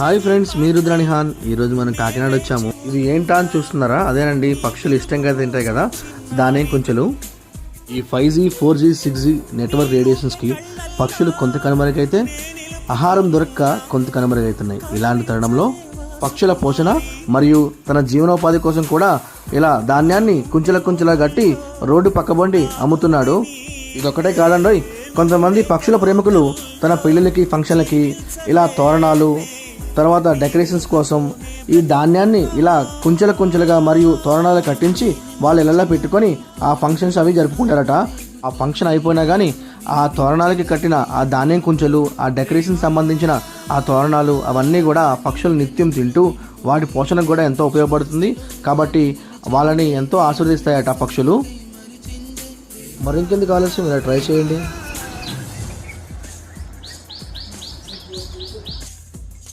Hi friends మీ రుద్రాణి హాన్. ఈరోజు మనం కాకినాడ వచ్చాము. ఇది ఏంటా అని చూస్తున్నారా? అదేనండి పక్షులు ఇష్టంగా తింటాయి కదా. దానే కొంచెలు. ఈ five G four G six G network రేడియేషన్స్కి పక్షులు కొంత కనుమరుగైతే ఆహారం దొరక్క కొంత కనుమరుగైతున్నాయి. ఇలాంటి తరుణంలో పక్షుల పోషణ మరియు తన జీవనోపాధి కోసం కూడా ఇలా ధాన్యాన్ని కుంచెల కుంచెలా కట్టి రోడ్డు పక్కబండి అమ్ముతున్నాడు. ఇదొక్కటే కాదండి కొంతమంది పక్షుల ప్రేమికులు తన పెళ్ళిళ్ళకి ఫంక్షన్లకి ఇలా తోరణాలు తర్వాత డెకరేషన్స్ కోసం ఈ ధాన్యాన్ని ఇలా కుంచెల కుంచెలుగా మరియు తోరణాలు కట్టించి వాళ్ళు ఇళ్ళల్లో పెట్టుకొని ఆ ఫంక్షన్స్ అవి జరుపుకుంటారట. ఆ ఫంక్షన్ అయిపోయినా కానీ ఆ తోరణాలకి కట్టిన ఆ ధాన్యం కుంచెలు ఆ డెకరేషన్ సంబంధించిన ఆ తోరణాలు అవన్నీ కూడా పక్షులు నిత్యం తింటూ వాటి పోషణకు కూడా ఎంతో ఉపయోగపడుతుంది. కాబట్టి వాళ్ళని ఎంతో ఆస్వాదిస్తాయట పక్షులు. మరింకెందుకు ఆలస్యం? ఇలా ట్రై చేయండి.